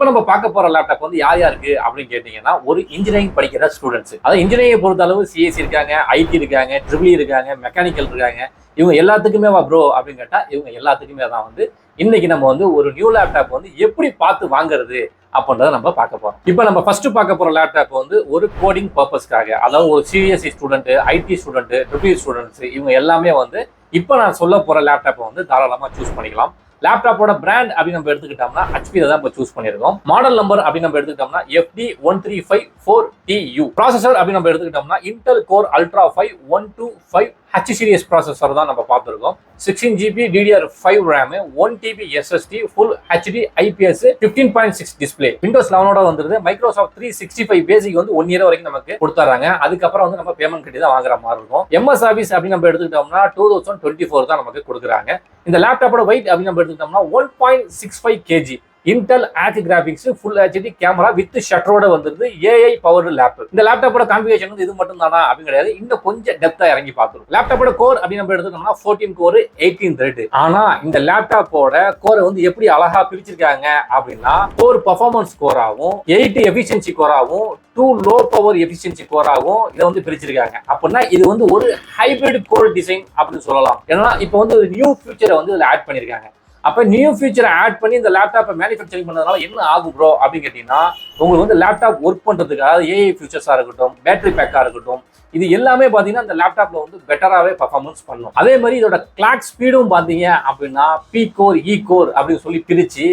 இப்போ நம்ம பார்க்க போற லேப்டாப் வந்து யார் யாருக்கு அப்படின்னு கேட்டீங்கன்னா ஒரு இன்ஜினியரிங் படிக்கிற ஸ்டூடெண்ட்ஸ் அதாவது இன்ஜினியரிங் பொறுத்த அளவு சிஎஸ்சி இருக்காங்க ஐடி இருக்காங்க ட்ரிபிள் e இருக்காங்க மெக்கானிக்கல் இருக்காங்க. இவங்க எல்லாத்துக்குமே வா ப்ரோ அப்படின்னு கேட்டால் இவங்க எல்லாத்துக்குமே தான் வந்து இன்னைக்கு நம்ம வந்து ஒரு நியூ லேப்டாப் வந்து எப்படி பார்த்து வாங்குறது அப்படின்றத நம்ம பார்க்க போறோம். இப்போ நம்ம ஃபர்ஸ்ட் பார்க்க போற லேப்டாப் வந்து ஒரு கோடிங் பர்பஸ்க்காக அதாவது ஒரு CSE student IT student triple students இவங்க எல்லாமே வந்து இப்போ நான் சொல்ல போற லேப்டாப்பை வந்து தாராளமாக சூஸ் பண்ணிக்கலாம். லேப்டாப்போட பிராண்ட் அப்படின்னு நம்ம எடுத்துக்கிட்டோம்னா ஹெச்பி தான் இப்போ சூஸ் பண்ணியிருக்கோம். மாடல் நம்பர் அப்படின்னு நம்ம எடுத்துக்கிட்டோம்னா FT one three five four due processor அப்படின்னு நம்ம எடுத்துக்கிட்டோம்னா Intel core ultra five one two five H series processor தான் நம்ம பார்த்துருக்கோம். Sixteen GB DDR five RAM one TB SSD full HD IPS fifteen point six display Windows லெவனோட வந்துருது. Microsoft three sixty five basic வந்து one year வரைக்கும் நமக்கு கொடுத்துறாங்க. அதுக்கப்புறம் வந்து நம்ம பேமெண்ட் கட்டி தான் வாங்குற மாதிரி இருக்கும். எம்எஸ் ஆஃபீஸ் அப்படின்னு நம்ம எடுத்துக்கிட்டோம்னா டூ தௌசண்ட் டுவெண்ட்டி ஃபோர் தான் நமக்கு கொடுக்குறாங்க. இந்த லேப்டாப்போட வெயிட் அப்படின்னு நம்ம எடுத்துக்கிட்டோம்னா one point six five kg Intel add graphics full HD camera with ஷட்டரோட வந்துருது ஏஐ பவர்டு லேப்டாப் இந்த லேப்டாப்போட கான்ஃபிகேஷன் வந்து இது மட்டும் தானா அப்படின்னு கிடையாது. இன்னும் கொஞ்சம் டெப்தா இறங்கி பார்த்துருக்கும் லேப்டாப்போட கோர் அப்படின்னு நம்ம எடுத்துக்கோம்னா ஃபோர்டீன் கோர் எயிட்டீன் த்ரெட் ஆனா இந்த லேப்டாப்போட கோரை வந்து எப்படி அழகா பிரிச்சிருக்காங்க அப்படின்னா கோர் பர்ஃபார்மன்ஸ் கோராகவும் எயிட் எஃபிஷியன்சி கோராகவும் டூ லோ பவர் எஃபிஷியன்சி கோராகவும் இதை வந்து பிரிச்சிருக்காங்க. அப்படின்னா இது வந்து ஒரு ஹைபிரிட் கோர் டிசைன் அப்படின்னு சொல்லலாம். ஏன்னா இப்போ வந்து ஒரு நியூ ஃபியூச்சரை வந்து இதில் ஆட் பண்ணியிருக்காங்க அப்போ நியூ ஃபியூச்சரை ஆட் பண்ணி இந்த லேப்டாப்பை மேனுஃபேக்சரிங் பண்ணதுனால என்ன ஆகும் ப்ரோ அப்படின்னு கேட்டிங்கன்னா உங்களுக்கு வந்து லேப்டாப் ஒர்க் பண்ணுறதுக்கு அதாவது ஏஐ ஃபியூச்சர்ஸாக இருக்கட்டும் பேட்டரி பேக்காக இருக்கட்டும் இது எல்லாமே பார்த்தீங்கன்னா இந்த லேப்டாப்பில் வந்து பெட்டராகவே பர்ஃபார்மன்ஸ் பண்ணும். அதே மாதிரி இதோட கிளாக் ஸ்பீடும் பார்த்தீங்க அப்படின்னா பி கோர் இ கோர் அப்படின்னு சொல்லி பிரித்து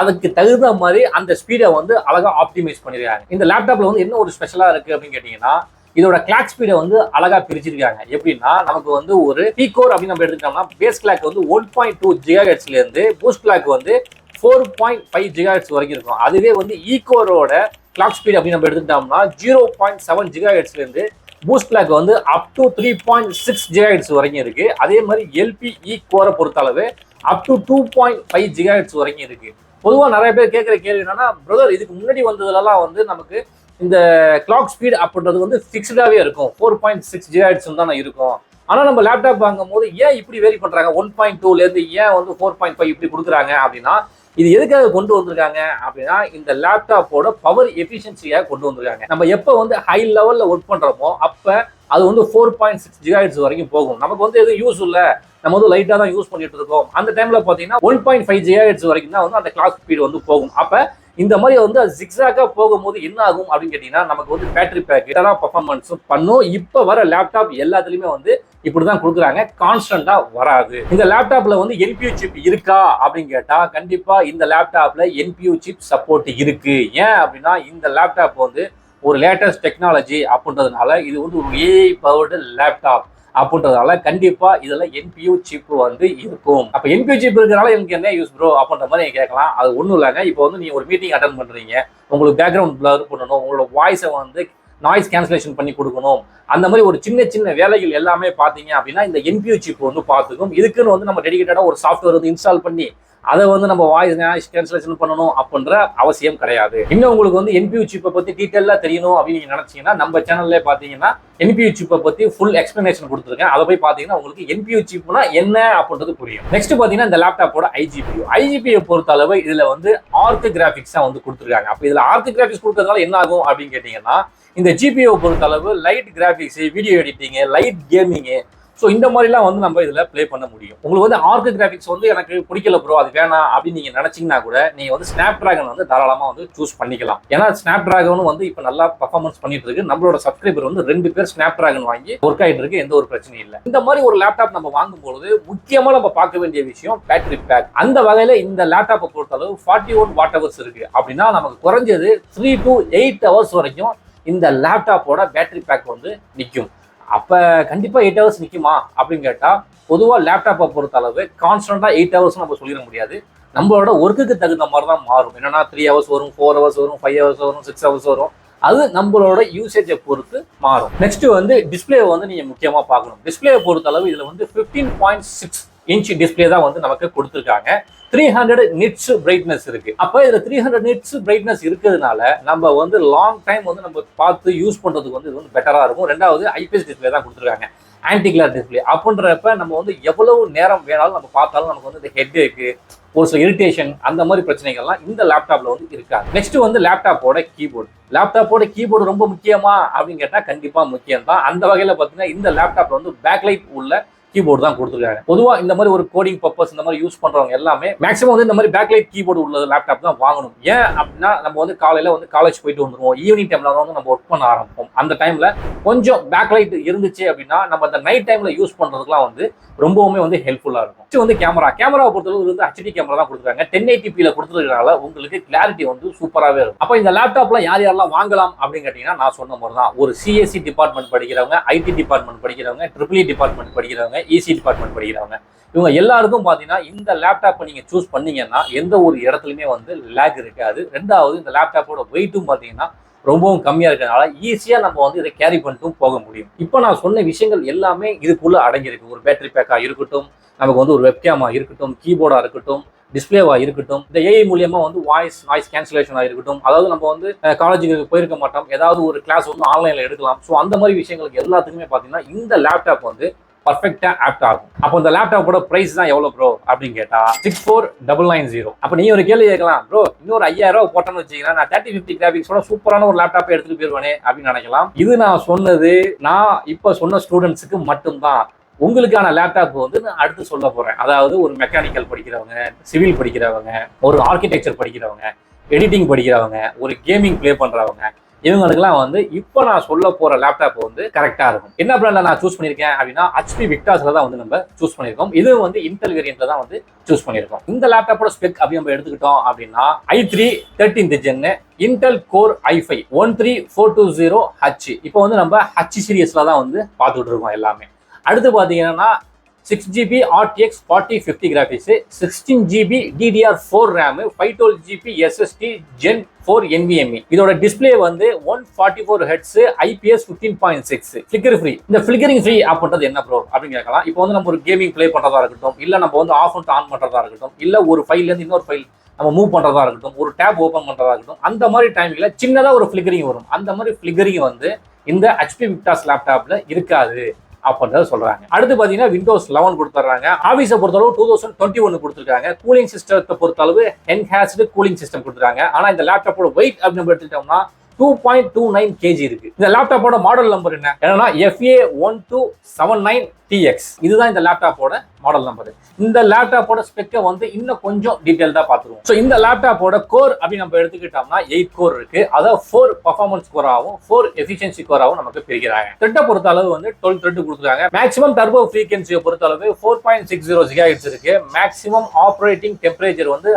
அதுக்கு தகுந்த மாதிரி அந்த ஸ்பீடை வந்து அழகாக ஆப்டிமைஸ் பண்ணிடுறாங்க. இந்த லேப்டாப்பில் வந்து என்ன ஒரு ஸ்பெஷலாக இருக்குது அப்படின்னு கேட்டிங்கன்னா இதோட கிளாக் ஸ்பீடை வந்து அழகா பிரிச்சிருக்காங்க. எப்படின்னா நமக்கு வந்து ஒரு பீகோர் அப்படின்னு நம்ம எடுத்துக்கிட்டோம்னா பேஸ் கிளாக் வந்து ஒன் பாயிண்ட் டூ ஜிகாஹெட்ஸ்ல இருந்து பூஸ்ட் கிளாக் வந்து ஃபோர் பாயிண்ட் ஃபைவ் ஜிகாஹெட்ஸ் வரைக்கும் இருக்கும். அதுவே வந்து ஈகோரோட கிளாக் ஸ்பீட் அப்படின்னு நம்ம எடுத்துக்கிட்டோம்னா ஜீரோ பாயிண்ட் செவன் ஜிகாஹெட்ஸ்ல இருந்து பூஸ்ட் கிளாக் வந்து up to three point six gigahertz வரைக்கும் இருக்கு. அதே மாதிரி எல்பி இ கோரை பொறுத்தளவு up to two point five gigahertz வரைக்கும் இருக்கு. பொதுவாக நிறைய பேர் கேட்குற கேள்வி என்னன்னா பிரதர் இதுக்கு முன்னாடி வந்ததுலலாம் வந்து நமக்கு இந்த கிளாக் ஸ்பீட் அப்படின்றது வந்து ஃபிக்ஸ்டாகவே இருக்கும். ஃபோர் பாயிண்ட் சிக்ஸ் ஜிஹெட்ஸ் தான் இருக்கும். ஆனால் நம்ம லேப்டாப் வாங்கும் போது ஏன் இப்படி வேரி பண்ணுறாங்க ஒன் பாயிண்ட் டூலேருந்து ஏன் வந்து ஃபோர் பாயிண்ட் ஃபைவ் இப்படி கொடுக்குறாங்க அப்படின்னா இது எதுக்காக கொண்டு வந்திருக்காங்க அப்படின்னா இந்த லேப்டாப்போட பவர் எஃபிஷியன்சியாக கொண்டு வந்திருக்காங்க. நம்ம எப்போ வந்து ஹை லெவலில் ஒர்க் பண்ணுறோமோ அப்போ அது வந்து ஃபோர் பாயிண்ட் சிக்ஸ் ஜிஹெட்ஸ் வரைக்கும் போகும். நமக்கு வந்து எதுவும் யூஸ் இல்லை. நம்ம வந்து லைட்டாக தான் யூஸ் பண்ணிட்டு இருக்கோம். அந்த டைமில் பார்த்தீங்கன்னா ஒன் பாயிண்ட் ஃபைவ் ஜிஹெட்ஸ் வரைக்கும் தான் வந்து அந்த கிளாக் ஸ்பீட் வந்து போகும். அப்போ இந்த மாதிரி வந்து அது ஜிக்ஸாக்காக போகும்போது என்ன ஆகும் அப்படின்னு கேட்டிங்கன்னா நமக்கு வந்து பேட்டரி பேக் பெட்டராக பர்ஃபார்மன்ஸும் பண்ணும். இப்போ வர லேப்டாப் எல்லாத்துலேயுமே வந்து இப்படி தான் கொடுக்குறாங்க கான்ஸ்டண்ட்டாக வராது. இந்த லேப்டாப்பில் வந்து என்பியூ சிப் இருக்கா அப்படின்னு கேட்டால் கண்டிப்பாக இந்த லேப்டாப்பில் என்பியூ சிப் சப்போர்ட் இருக்குது ஏன் அப்படின்னா இந்த லேப்டாப் வந்து ஒரு லேட்டஸ்ட் டெக்னாலஜி அப்படின்றதுனால இது வந்து ஒரு ஏஐ பவர்டு லேப்டாப் அப்படின்றதால கண்டிப்பா இதுல என்பியூ சிப் வந்து இருக்கும். அப்ப என்பியூ சிப் இருக்கிறனால எனக்கு என்ன யூஸ் ப்ரோ அப்படின்ற மாதிரி நீங்க கேட்கலாம். அது ஒண்ணும் இல்லைங்க. இப்போ வந்து நீங்க ஒரு மீட்டிங் அட்டன் பண்றீங்க. உங்களுக்கு பேக்ரவுண்ட் பிளர் பண்ணணும். உங்களோட வாய்ஸை வந்து நாய்ஸ் கேன்சலேஷன் பண்ணி கொடுக்கணும். அந்த மாதிரி ஒரு சின்ன சின்ன வேலைகள் எல்லாமே பார்த்தீங்க அப்படின்னா இந்த என்பியூ சிப் வந்து பார்த்துக்கும். இதுக்குன்னு வந்து நம்ம டெடிகேட்டடாக ஒரு சாஃப்ட்வேர் வந்து இன்ஸ்டால் பண்ணி அதை வந்து நம்ம வாய்ஸ் கேன்சலேஷன் பண்ணணும் அப்படின்ற அவசியம் கிடையாது. இன்னும் உங்களுக்கு வந்து என்பியூ சிப்பை பற்றி டீட்டெயிலாக தெரியணும் அப்படின்னு நீங்க நினைச்சீங்கன்னா நம்ம சேனல்ல பார்த்தீங்கன்னா என்பியூ சிப்பை பற்றி ஃபுல் எக்ஸ்பிளனேஷன் கொடுத்துருக்கேன். அதை போய் பார்த்தீங்கன்னா உங்களுக்கு என்பியூ சிப்னா என்ன அப்படின்றது புரியும். நெக்ஸ்ட் பார்த்தீங்கன்னா இந்த லேப்டாப்போட ஐஜிபியூ ஐஜிபியை பொறுத்த அளவு இதில் வந்து ஆர்க் கிராஃபிக்ஸாக வந்து கொடுத்துருக்காங்க. அப்போ இதில் ஆர்க் கிராஃபிக்ஸ் கொடுக்கறதுனால என்ன ஆகும் அப்படின்னு கேட்டிங்கன்னா இந்த ஜிபிஓ பொறுத்த அளவு light graphics video editing light கேமிங்கு so இந்த மாதிரிலாம் வந்து நம்ம இதில் ப்ளே பண்ண முடியும். உங்களுக்கு வந்து ஆர்க் கிராஃபிக்ஸ் வந்து எனக்கு பிடிக்கல ப்ரோ அது வேணாம் அப்படின்னு நீங்கள் நினச்சிங்கன்னா கூட நீங்கள் வந்து ஸ்னாப் ட்ராகன் வந்து தாராளமாக வந்து சூஸ் பண்ணிக்கலாம். ஏன்னா ஸ்னாப் ட்ராகனும் வந்து இப்போ நல்லா பர்ஃபார்மன்ஸ் பண்ணிட்டு இருக்கு. நம்மளோட சப்ஸ்கிரைபர் வந்து ரெண்டு பேர் ஸ்னாப் ட்ராகன் வாங்கி ஒர்க் ஆகிட்டு இருக்கு. எந்த ஒரு பிரச்சனையும் இல்லை. இந்த மாதிரி ஒரு லேப்டாப் நம்ம வாங்கும்போது முக்கியமாக நம்ம பார்க்க வேண்டிய விஷயம் பேட்டரி பேக் அந்த வகையில் இந்த லேப்டாப்பை பொறுத்தளவு ஃபார்ட்டி ஒன் வாட் ஹவர்ஸ் இருக்கு. அப்படின்னா நமக்கு குறைஞ்சது த்ரீ டு எயிட் ஹவர்ஸ் வரைக்கும் இந்த லேப்டாப்போட பேட்டரி பேக் வந்து நிற்கும் அப்போ கண்டிப்பாக எயிட் ஹவர்ஸ் நிற்குமா அப்படின்னு கேட்டால் பொதுவாக லேப்டாப்பை பொறுத்த அளவு கான்ஸ்டண்ட்டாக எயிட் ஹவர்ஸ் நம்ம சொல்லிட முடியாது. நம்மளோட ஒர்க்குக்கு தகுந்த மாதிரி தான் மாறும். என்னன்னா த்ரீ ஹவர்ஸ் வரும் ஃபோர் ஹவர்ஸ் வரும் ஃபைவ் ஹவர்ஸ் வரும் சிக்ஸ் ஹவர்ஸ் வரும். அது நம்மளோட யூசேஜை பொறுத்து மாறும். நெக்ஸ்ட் வந்து டிஸ்பிளே வந்து நீங்கள் முக்கியமாக பார்க்கணும். டிஸ்பிளேயை பொறுத்த அளவு இதில் வந்து fifteen point six inch display தான் வந்து நமக்கு கொடுத்துருக்காங்க. த்ரீ ஹண்ட்ரட் நிட்ஸ் பிரைட்னஸ் இருக்கு. அப்போ இதில் த்ரீ ஹண்ட்ரட் நிட்ஸ் பிரைட்னஸ் இருக்கிறதுனால நம்ம வந்து லாங் டைம் வந்து நம்ம பார்த்து யூஸ் பண்ணுறதுக்கு வந்து இது வந்து பெட்டராக இருக்கும். ரெண்டாவது ஐபிஎஸ் டிஸ்பிளே தான் கொடுத்துருக்காங்க. ஆன்டி டிஸ்பிளே அப்படின்றப்ப நம்ம வந்து எவ்வளவு நேரம் வேணாலும் நம்ம பார்த்தாலும் நமக்கு வந்து இந்த ஹெட் ஏக்கு ஒரு சில இரிட்டேஷன் அந்த மாதிரி பிரச்சனைகள்லாம் இந்த லேப்டாப்ல வந்து இருக்காது. நெக்ஸ்ட் வந்து லேப்டாப்போட கீபோர்டு லேப்டாப்போட கீபோர்டு ரொம்ப முக்கியமா அப்படின்னு கேட்டால் கண்டிப்பாக முக்கியம் தான் அந்த வகையில் பார்த்தீங்கன்னா இந்த லேப்டாப்ல வந்து பேக்லைட் உள்ள கீபோர்டு தான் கொடுத்துருக்காங்க. பொதுவாக இந்த மாதிரி ஒரு கோடிங் பர்பஸ் இந்த மாதிரி யூஸ் பண்ணுறவங்க எல்லாமே மேக்ஸிமம் வந்து இந்த மாதிரி பேக்லைட் கீபோர்டு உள்ள லேப்டாப் தான் வாங்கணும். ஏன் அப்படின்னா நம்ம வந்து காலையில் வந்து காலேஜ் போயிட்டு வந்துருவோம். ஈவினிங் டைம்ல வந்து நம்ம ஒர்க் பண்ண ஆரம்பிப்போம். அந்த டைமில் கொஞ்சம் பேக்லைட் இருந்துச்சு அப்படின்னா நம்ம அந்த நைட் டைமில் யூஸ் பண்ணுறதுக்குலாம் வந்து ரொம்பவுமே வந்து ஹெல்ப்ஃபுல்லாக இருக்கும். Next வந்து கேமரா கேமராவை பொறுத்தளவு வந்து ஹெச்டி கேமரா தான் கொடுத்துருக்காங்க. டென் எயிட்டிபியில் கொடுத்துருக்கனால உங்களுக்கு கிளாரிட்டி வந்து சூப்பராகவே இருக்கும். அப்போ இந்த லேப்டாப்பில் யார் யாரெல்லாம் வாங்கலாம் அப்படின்னு கேட்டிங்கன்னா நான் சொன்ன மாதிரி தான் ஒரு சிஎஸ்சி டிபார்ட்மெண்ட் படிக்கிறவங்க ஐடி டிபார்ட்மெண்ட் படிக்கிறவங்க ட்ரிபிள் டிபார்ட்மெண்ட் e படிக்கிறவங்க இசி டிபார்ட்மெண்ட் படிக்கிறவங்க இவங்க எல்லாருக்கும் பார்த்தீங்கன்னா இந்த லேப்டாப்பை நீங்கள் சூஸ் பண்ணீங்கன்னா எந்த ஒரு இடத்துலையுமே வந்து லேக் இருக்காது. ரெண்டாவது இந்த லேப்டாப்போட வெயிட்டும் பார்த்தீங்கன்னா ரொம்பவும் கம்மியாக இருக்கிறதுனால ஈஸியாக நம்ம வந்து இதை கேரி பண்ணிட்டும் போக முடியும். இப்போ நான் சொன்ன விஷயங்கள் எல்லாமே இதுக்குள்ளே அடங்கியிருக்கு. ஒரு பேட்டரி பேக்காக இருக்கட்டும் நமக்கு வந்து ஒரு வெப்கேமா இருக்கட்டும் கீபோர்டாக இருக்கட்டும் டிஸ்பிளேவாக இருக்கட்டும் இந்த ஏஐ மூலியமாக வந்து வாய்ஸ் வாய்ஸ் கேன்சலேஷனாக இருக்கட்டும் அதாவது நம்ம வந்து காலேஜுக்கு போயிருக்க மாட்டோம். ஏதாவது ஒரு கிளாஸ் வந்து ஆன்லைனில் எடுக்கலாம். ஸோ அந்த மாதிரி விஷயங்களுக்கு எல்லாத்துக்குமே பார்த்தீங்கன்னா இந்த லேப்டாப் வந்து பர்ஃபெக்டா ஆப்ட் ஆகும். அப்போ இந்த லேப்டாப்போட பிரைஸ் தான் எவ்வளவு ப்ரோ அப்படின்னு கேட்டா six four double nine zero அப்போ நீ ஒரு கேள்வி கேட்கலாம் ப்ரோ இன்னொரு ஐயாயிரம் ரூபாய் போட்டோன்னு வச்சுக்கிறேன் நான் தேர்ட்டி ஃபிஃப்டி கிராபிக்ஸோட சூப்பரான ஒரு லேப்டாப் எடுத்துட்டு போயிருவானே அப்படின்னு நினைக்கலாம். இது நான் சொன்னது நான் இப்போ சொன்ன ஸ்டூடெண்ட்ஸுக்கு மட்டும்தான். உங்களுக்கான லேப்டாப் வந்து நான் அடுத்து சொல்ல போறேன். அதாவது ஒரு மெக்கானிக்கல் படிக்கிறவங்க சிவில் படிக்கிறவங்க ஒரு ஆர்கிடெக்சர் படிக்கிறவங்க எடிட்டிங் படிக்கிறவங்க ஒரு கேமிங் ப்ளே பண்றவங்க இவங்களுக்குலாம் வந்து இப்போ நான் சொல்ல போகிற லேப்டாப் வந்து கரெக்டாக இருக்கும். என்ன ப்ராண்டில் நான் சூஸ் பண்ணியிருக்கேன் அப்படின்னா ஹச்பி விக்டாஸில் தான் வந்து நம்ம சூஸ் பண்ணியிருக்கோம் இது வந்து இன்டெல் வேரியன்ட்ல தான் வந்து சூஸ் பண்ணியிருக்கோம் இந்த லேப்டாப்போட ஸ்பெக் அப்படி நம்ம எடுத்துக்கிட்டோம் அப்படின்னா i three thirteen gen Intel core i five one three four two zero H இப்போ வந்து நம்ம ஹச் சீரியஸில் தான் வந்து பார்த்துட்டு இருக்கோம் எல்லாமே. அடுத்து பார்த்தீங்கன்னா six GB RTX forty fifty graphics sixteen GB DDR four RAM five twelve GB SSD gen four NVMe இதோட டிஸ்ப்ளே வந்து one forty four hertz IPS fifteen point six flicker free இந்த ஃபிளிக்கரிங் ஃப்ரீ அப்படின்றது என்ன bro அப்படின்னு கேட்கலாம். இப்போ வந்து நம்ம ஒரு கேமிங் ப்ளே பண்ணுறதா இருக்கட்டும் இல்லை நம்ம வந்து ஆஃப் அண்ட் ஆன் பண்ணுறதா இருக்கட்டும் இல்லை ஒரு ஃபைல்லேருந்து இன்னொரு ஃபைல் நம்ம மூவ் பண்ணுறதா இருக்கட்டும் ஒரு டேப் ஓப்பன் பண்ணுறதா இருக்கட்டும் அந்த மாதிரி டைமில் சின்னதாக ஒரு ஃபிளிக்கரிங் வரும். அந்த மாதிரி ஃபிளிக்கரிங் வந்து இந்த ஹெச்பி விக்டாஸ் லேப்டாப்பில் இருக்காது. அப்படின்றத சொல்றாங்க. அடுத்து பாத்தீங்கன்னா விண்டோஸ் லெவன் கொடுத்துட்றாங்க ஆஃபீஸை பொறுத்தளவு டூ தௌசண்ட் டுவெண்ட்டி ஒன்று கொடுத்துருக்காங்க. கூலிங் சிஸ்டத்தை பொறுத்தளவு என்ஹான்ஸ்டு கூலிங் சிஸ்டம் கொடுத்துருக்காங்க. ஆனா இந்த லேப்டாப்போட வெயிட் அப்படின்னு நம்ம எடுத்துட்டோம்னா two point two nine kg இருக்கு. இந்த லேப்டாப்போட மாடல் நம்பர் என்ன? என்னன்னா FA one two seven nine DX இதுதான் இந்த லேப்டாப்போட மாடல் நம்பர் இந்த லேப்டாப்போட ஸ்பெக்கை வந்து இன்னும் கொஞ்சம் டீட்டெயில்டாக பார்த்துருவோம். ஸோ இந்த லேப்டாப்போட கோர் அப்படின்னு நம்ம எடுத்துக்கிட்டோம்னா எயிட் கோர் இருக்கு. அதாவது ஃபோர் பர்ஃபார்மன்ஸ் கோராகவும் ஃபோர் எஃபிஷியன்சி கோராகவும் நமக்கு பிரிக்கிறாங்க. த்ரெட்டை பொறுத்த அளவு வந்து டுவெல் த்ரெட் கொடுத்துருக்காங்க. மேக்ஸிமம் டர்போ ஃப்ரீக்வன்சியை பொறுத்த அளவு four point six zero gigahertz இருக்கு. மேக்ஸிமம் ஆப்ரேட்டிங் டெம்பரேச்சர் வந்து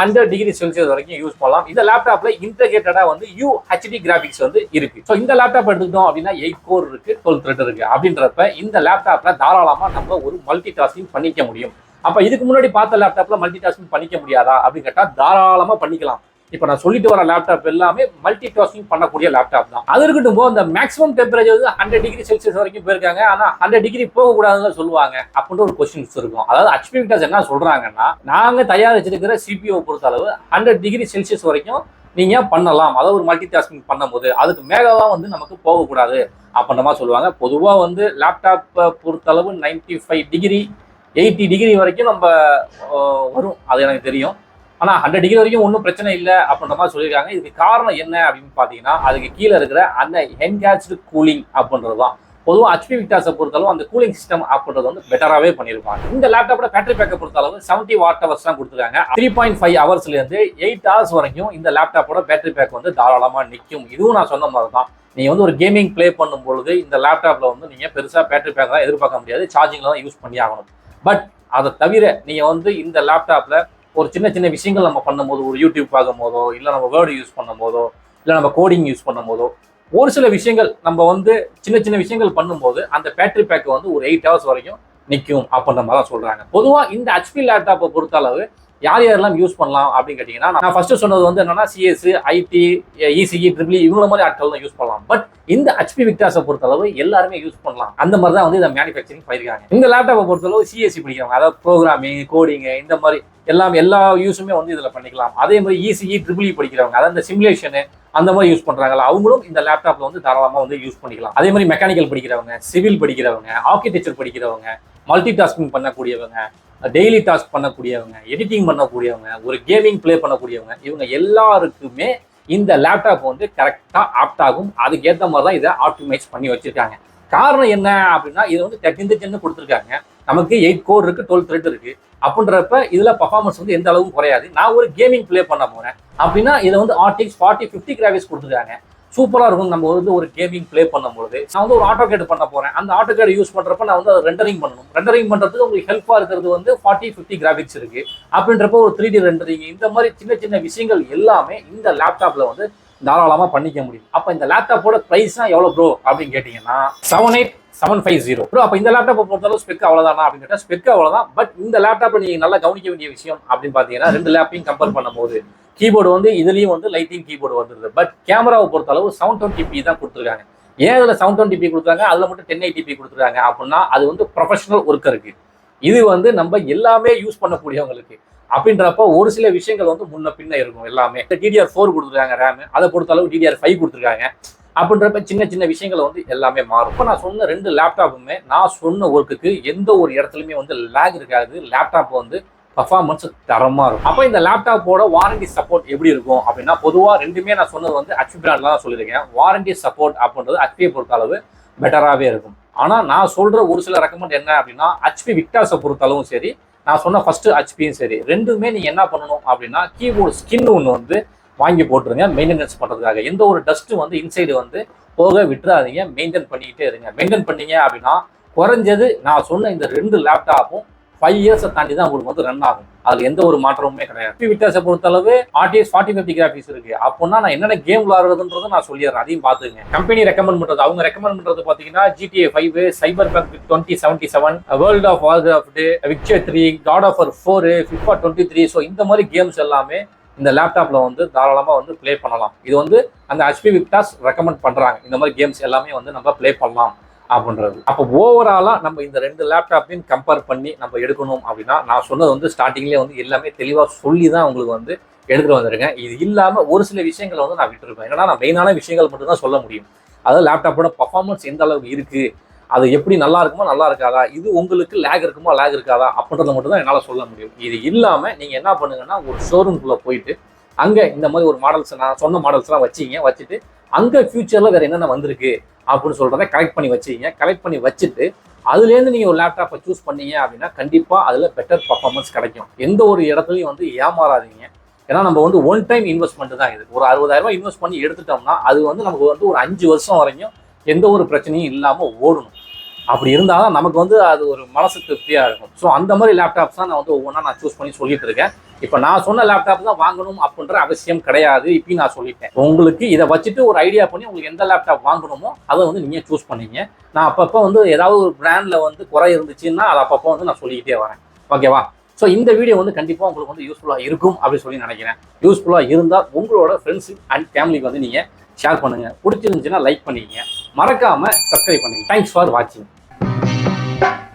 ஹண்ட்ரட் டிகிரி செல்சியஸ் வரைக்கும் யூஸ் பண்ணலாம். இந்த லேப்டாப்ல இன்டகிரேட்டடா வந்து யூ ஹெச்டி கிராபிக்ஸ் வந்து இருக்கு. ஸோ இந்த லேப்டாப் எடுத்துக்கிட்டோம் அப்படின்னா எயிட் கோர் இருக்கு டுவெல் த்ரெட் இருக்கு. அப்படின்றப்ப இந்த லேப்டாப்ல தாராளமா நம்ம ஒரு மல்டி டாஸ்கிங் பண்ணிக்க முடியும். அப்ப இதுக்கு முன்னாடி பார்த்த லேப்டாப்ல மல்டி டாஸ்கிங் பண்ணிக்க முடியாதா அப்படின்னு கேட்டா தாராளமா பண்ணிக்கலாம். இப்போ நான் சொல்லிட்டு வர லேப்டாப் எல்லாமே மல்டி டாஸ்கிங் பண்ணக்கூடிய லேப்டாப் தான். அது இருக்கட்டும் போது அந்த மேக்ஸிமம் டெம்பரேச்சர் வந்து ஹண்ட்ரட் டிகிரி செல்சியஸ் வரைக்கும் போயிருக்காங்க. ஆனால் ஹண்ட்ரட் டிகிரி போகக்கூடாதுன்னு சொல்லுவாங்க அப்படின்ற ஒரு கொஸ்டின்ஸ் இருக்கும். அதாவது ஹச்பி விக்டாஸ் என்ன சொல்றாங்கன்னா தயார் தயாரிச்சிருக்கிற சிபிஓ பொறுத்த அளவு ஹண்ட்ரட் டிகிரி செல்சியஸ் வரைக்கும் நீங்க பண்ணலாம். அதாவது ஒரு மல்டி டாஸ்கிங் பண்ணும்போது அதுக்கு மேலலாம் வந்து நமக்கு போகக்கூடாது அப்படின்ற மாதிரி சொல்லுவாங்க. பொதுவாக வந்து லேப்டாப்பை பொறுத்தளவு ninety five degree eighty degree வரைக்கும் நம்ம வரும். அது எனக்கு தெரியும். ஆனால் ஹண்ட்ரட் டிகிரி வரைக்கும் ஒன்றும் பிரச்சனை இல்லை அப்படின்ற மாதிரி சொல்லியிருக்காங்க. இதுக்கு காரணம் என்ன அப்படின்னு பார்த்தீங்கன்னா அதுக்கு கீழே இருக்கிற அந்த என்கேஜ்டு கூலிங் அப்படின்றது தான் பொதுவாக ஹச்பி விக்டாஸை பொறுத்தளவு அந்த கூலிங் சிஸ்டம் அப்படின்றது வந்து பெட்டராகவே பண்ணியிருப்பாங்க. இந்த லேப்டாப்போட பேட்டரி பேக்கை பொறுத்தளவு செவன்ட்டி வாட் ஹவர்ஸ் தான் கொடுத்துருக்காங்க. த்ரீ பாயிண்ட் ஃபைவ் ஹவர்ஸ்லேருந்து எயிட் ஹவர்ஸ் வரைக்கும் இந்த லேப்டாப்போட பேட்டரி பேக் வந்து தாராளமாக நிற்கும் இதுவும் நான் சொன்ன மாதிரி தான் நீங்கள் வந்து ஒரு கேமிங் ப்ளே பண்ணும் பொழுது இந்த லேப்டாப்பில் வந்து நீங்கள் பெருசாக பேட்டரி பேக்கெலாம் எதிர்பார்க்க முடியாது. சார்ஜிங்கில் தான் யூஸ் பண்ணி ஆகணும். பட் அதை தவிர நீங்கள் வந்து இந்த லேப்டாப்பில் ஒரு சின்ன சின்ன விஷயங்கள் நம்ம பண்ணும்போது ஒரு யூடியூப் பார்க்கும் போதோ இல்லை நம்ம வேர்டு யூஸ் பண்ணும் போதோ இல்லை நம்ம கோடிங் யூஸ் பண்ணும் போதோ ஒரு சில விஷயங்கள் நம்ம வந்து சின்ன சின்ன விஷயங்கள் பண்ணும்போது அந்த பேட்டரி பேக் வந்து ஒரு எயிட் ஹவர்ஸ் வரைக்கும் நிற்கும் அப்படின்ற மாதிரி தான் சொல்கிறாங்க பொதுவாக இந்த ஹெச்பி லேப்டாப்பை பொறுத்த அளவு யார் யாரெல்லாம் யூஸ் பண்ணலாம் அப்படின்னு கேட்டிங்கன்னா நான் ஃபர்ஸ்ட் சொன்னது வந்து என்னன்னா சிஎஸ் ஐடி இசிஇ ட்ரிபிள் இவங்கள மாதிரி ஆட்கள் தான் யூஸ் பண்ணலாம். பட் இந்த ஹெச்பி விக்டாஸை பொறுத்தளவு எல்லாருமே யூஸ் பண்ணலாம். அந்த மாதிரி தான் வந்து இதை மேனுஃபேக்சரிங் பண்ணியிருக்காங்க. இந்த லேப்டாப்பை பொறுத்தளவு சிஎஸ்சி படிக்கிறவங்க அதாவது ப்ரோக்ராமிங் கோடிங் இந்த மாதிரி எல்லாம் எல்லா யூஸுமே வந்து இதில் பண்ணிக்கலாம். அதே மாதிரி இசிஇ ட்ரிபிளி படிக்கிறவங்க அதாவது இந்த சிமுலேஷனு அந்த மாதிரி யூஸ் பண்ணுறாங்களா அவங்களும் இந்த லேப்டாப்பில் வந்து தாராளமாக வந்து யூஸ் பண்ணிக்கலாம். அதே மாதிரி மெக்கானிக்கல் படிக்கிறவங்க சிவில் படிக்கிறவங்க ஆர்கிடெக்சர் படிக்கிறவங்க மல்டி டாஸ்கிங் பண்ணக்கூடியவங்க டெய்லி டாஸ்க் பண்ணக்கூடியவங்க எடிட்டிங் பண்ணக்கூடியவங்க ஒரு கேமிங் ப்ளே பண்ணக்கூடியவங்க இவங்க எல்லாருக்குமே இந்த லேப்டாப் வந்து கரெக்டாக ஆப்ட் ஆகும். அதுக்கேற்ற மாதிரி தான் இதை ஆப்டிமைஸ் பண்ணி வச்சுருக்காங்க. காரணம் என்ன அப்படின்னா இது வந்து தேர்ட்டின் சென்னு கொடுத்துருக்காங்க. நமக்கு எயிட் கோர் இருக்குது டுவெல் த்ரெட் இருக்குது அப்படின்றப்ப இதில் பர்ஃபார்மன்ஸ் வந்து எந்த அளவுக்கு குறையாது. நான் ஒரு கேமிங் ப்ளே பண்ண போகிறேன் அப்படின்னா இதை வந்து ஆர்டிக்ஸ் ஃபார்ட்டி ஃபிஃப்டி கிராஃபிக்ஸ் கொடுத்துருக்காங்க. சூப்பராக இருக்கும் நம்ம வந்து ஒரு கேமிங் ப்ளே பண்ணும்பொழுது நான் வந்து ஒரு ஆட்டோ கேட் பண்ண போகிறேன் அந்த ஆட்டோ கேட் யூஸ் பண்ணுறப்ப நான் வந்து அதை ரெண்டரிங் பண்ணணும். ரெண்டரிங் பண்ணுறதுக்கு உங்களுக்கு ஹெல்ப்பாக இருக்கிறது வந்து ஃபார்ட்டி ஃபிஃப்டி கிராஃபிக்ஸ் இருக்குது அப்படின்றப்ப ஒரு த்ரீ டி ரெண்டரிங் இந்த மாதிரி சின்ன சின்ன விஷயங்கள் எல்லாமே இந்த லேப்டாப்பில் வந்து தாராளமாக பண்ணிக்க முடியும். அப்போ இந்த லேப்டாப்போட ப்ரைஸ்னால் எவ்வளோ ப்ரோ அப்படின்னு கேட்டிங்கன்னா seven eight seven five zero bro அப்போ இந்த லேப்டாப்பை பொறுத்தளவு ஸ்பெக் அவ்வளோதானா அப்படின்னு கேட்டால் ஸ்பெக் அவ்வளோதான் பட் இந்த லேப்டாப்பை நீங்கள் நல்லா கவனிக்க வேண்டிய விஷயம் அப்படின்னு பார்த்தீங்கன்னா ரெண்டு லேப்பையும் கம்பேர் பண்ணும்போது கீபோர்டு வந்து இதுலேயும் வந்து லைட்டிங் கீபோர்டு வந்துருது. பட் கேமராவை பொறுத்தளவு செவன் டுவெண்ட்டி பி தான் கொடுத்துருக்காங்க. ஏன் இதில் செவன் டுவெண்ட்டி பி கொடுத்துருக்காங்க? அதில் மட்டும் டென் எயிட்டி பி கொடுத்துருக்காங்க அப்படின்னா அது வந்து ப்ரொஃபஷனல் ஒர்க்கருக்கு இது வந்து நம்ம எல்லாமே யூஸ் பண்ணக்கூடியவங்களுக்கு. அப்படின்றப்ப ஒரு சில விஷயங்கள் வந்து முன்ன பின்ன இருக்கும் எல்லாமே. டிடிஆர் ஃபோர் கொடுத்துருக்காங்க ரேமு அதை பொறுத்தளவு டிடிஆர் ஃபைவ் கொடுத்துருக்காங்க. அப்படின்றப்ப சின்ன சின்ன விஷயங்களை வந்து எல்லாமே மாறும். இப்போ நான் சொன்ன ரெண்டு லேப்டாப்புமே நான் சொன்ன ஒர்க்குக்கு எந்த ஒரு இடத்துலையுமே வந்து லேக் இருக்காது. லேப்டாப் வந்து பர்ஃபார்மன்ஸ் தரமாக இருக்கும். அப்போ இந்த லேப்டாப்போட வாரண்டி சப்போர்ட் எப்படி இருக்கும் அப்படின்னா பொதுவாக ரெண்டுமே நான் சொன்னது வந்து ஹெச்பி பிராண்டில் தான் சொல்லியிருக்கேன். வாரண்டி சப்போர்ட் அப்படின்றது ஹச்பியை பொறுத்த அளவு பெட்டராகவே இருக்கும். ஆனால் நான் சொல்கிற ஒரு சில ரெக்கமெண்ட் என்ன அப்படின்னா ஹெச்பி விக்டாஸை பொறுத்தளவும் சரி நான் சொன்ன ஃபஸ்ட்டு ஹச்பியும் சரி ரெண்டுமே நீங்கள் என்ன பண்ணணும் அப்படின்னா கீபோர்டு ஸ்கின் ஒன்று வந்து வாங்கி போட்டுருங்க மெயின்டெனன்ஸ் பண்ணுறதுக்காக எந்த ஒரு டஸ்ட்டு வந்து இன்சைடு வந்து போக விட்டுறாதீங்க மெயின்டைன் பண்ணிக்கிட்டே இருங்க. மெயின்டைன் பண்ணீங்க அப்படின்னா குறைஞ்சது நான் சொன்ன இந்த ரெண்டு லேப்டாப்பும் ஃபைவ் இயர்ஸை தாண்டி தான் உங்களுக்கு வந்து ரன் ஆகும். அதில் எந்த ஒரு மாற்றமுமே கிடையாது. விட்டாஸை பொறுத்தளவு ஆர்டிஎஸ் ஃபார்ட்டி ஃபிஃப்டி கிராஃபிக்ஸ் இருக்கு. அப்படின்னா நான் என்னென்ன கேம் விளாடுறதுன்றதை நான் சொல்லிடுறேன். அதையும் பார்த்துங்க கம்பெனி ரெக்கமெண்ட் பண்றது அவங்க ரெக்கமெண்ட் பண்றது பார்த்தீங்கன்னா GTA five Cyberpunk twenty seventy seven World of Warcraft Witcher three God of War FIFA twenty three so இந்த மாதிரி கேம்ஸ் எல்லாமே இந்த லேப்டாப்பில் வந்து தாராளமாக வந்து ப்ளே பண்ணலாம். இது வந்து அந்த ஹெச்பி விக்டாஸ் ரெக்கமெண்ட் பண்ணுறாங்க இந்த மாதிரி கேம்ஸ் எல்லாமே வந்து நம்ம ப்ளே பண்ணலாம் அப்படின்றது. அப்போ ஓவராலாக நம்ம இந்த ரெண்டு லேப்டாப்பையும் கம்பேர் பண்ணி நம்ம எடுக்கணும் அப்படின்னா நான் சொன்னது வந்து ஸ்டார்டிங்லேயே வந்து எல்லாமே தெளிவாக சொல்லி தான் உங்களுக்கு வந்து எடுத்துகிட்டு வந்திருக்கேன். இது இல்லாமல் ஒரு சில விஷயங்களை வந்து நான் விட்டுருப்பேன். ஏன்னா நான் மெயினான விஷயங்கள் மட்டும் தான் சொல்ல முடியும். அதாவது லேப்டாப்போட பர்ஃபார்மன்ஸ் எந்த அளவுக்கு இருக்குது அது எப்படி நல்லா இருக்குமா நல்லா இருக்காதா? இது உங்களுக்கு லேக் இருக்குமா? லேக் இருக்காதா? அப்படின்றத மட்டும் தான் என்னால் சொல்ல முடியும். இது இல்லாமல் நீங்கள் என்ன பண்ணுங்கன்னா ஒரு ஷோரூம்குள்ளே போயிட்டு அங்கே இந்த மாதிரி ஒரு மாடல்ஸ் நான் சொன்ன மாடல்ஸ்லாம் வச்சிங்க வச்சுட்டு அங்கே ஃபியூச்சரில் வேறு என்னென்ன வந்திருக்கு அப்படின்னு சொல்கிறத கலெக்ட் பண்ணி வச்சிங்க. கலெக்ட் பண்ணி வச்சுட்டு அதுலேருந்து நீங்கள் ஒரு லேப்டாப்பை சூஸ் பண்ணீங்க அப்படின்னா கண்டிப்பாக அதில் பெட்டர் பர்ஃபார்மன்ஸ் கிடைக்கும். எந்த ஒரு இடத்துலையும் வந்து ஏமாறாதீங்க. ஏன்னா நம்ம வந்து ஒன் டைம் இன்வெஸ்ட்மெண்ட் தான் இது. ஒரு அறுபதாயிரரூபா இன்வெஸ்ட் பண்ணி எடுத்துட்டோம்னா அது வந்து நமக்கு வந்து ஒரு அஞ்சு வருஷம் வரைக்கும் எந்த ஒரு பிரச்சனையும் இல்லாமல் ஓடணும். அப்படி இருந்தால் தான் நமக்கு வந்து அது ஒரு மனசு திருப்தியாக இருக்கும். ஸோ அந்த மாதிரி லேப்டாப்ஸ் தான் நான் வந்து ஒவ்வொன்றா நான் சூஸ் பண்ணி சொல்லிட்டு இருக்கேன். இப்போ நான் சொன்ன லேப்டாப் தான் வாங்கணும் அப்படின்ற அவசியம் கிடையாது. இப்பயும் நான் சொல்லிட்டேன். உங்களுக்கு இதை வச்சுட்டு ஒரு ஐடியா பண்ணி உங்களுக்கு எந்த லேப்டாப் வாங்கணுமோ அதை வந்து நீங்கள் சூஸ் பண்ணீங்க. நான் அப்பப்போ வந்து ஏதாவது ஒரு பிராண்டில் வந்து குறை இருந்துச்சுன்னா அதை அப்பப்போ வந்து நான் சொல்லிக்கிட்டே வரேன். ஓகேவா ஸோ இந்த வீடியோ வந்து கண்டிப்பாக உங்களுக்கு வந்து யூஸ்ஃபுல்லாக இருக்கும் அப்படின்னு சொல்லி நினைக்கிறேன். யூஸ்ஃபுல்லாக இருந்தால் உங்களோட ஃப்ரெண்ட்ஸு அண்ட் ஃபேமிலிக்கு வந்து நீங்கள் ஷேர் பண்ணுங்கள் பிடிச்சிருந்துச்சுன்னா லைக் பண்ணிக்கங்க. மறக்காமல் சப்ஸ்கிரைப் பண்ணுங்கள் தேங்க்ஸ் ஃபார் வாட்சிங் Bye.